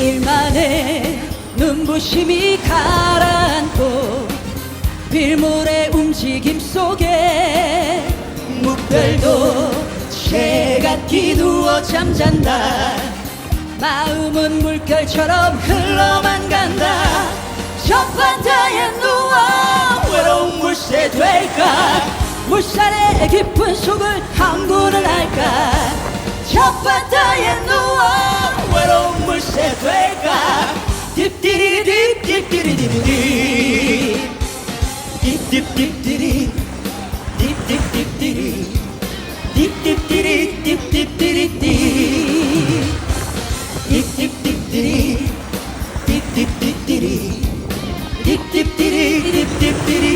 일만의 눈부심이 가라앉고 빌물의 움직임 속에 무별도 새같이 누워 잠잔다. 마음은 물결처럼 흘러만 간다. 저 바다에 누워 외로운 물새 될까? 물살의 깊은 속을 항구를 할까 Dip dip dip diri. Dip dip dip diri. Dip dip diri dip dip diri diri. Dip dip dip diri. Dip dip dip diri. Dip dip diri dip dip diri.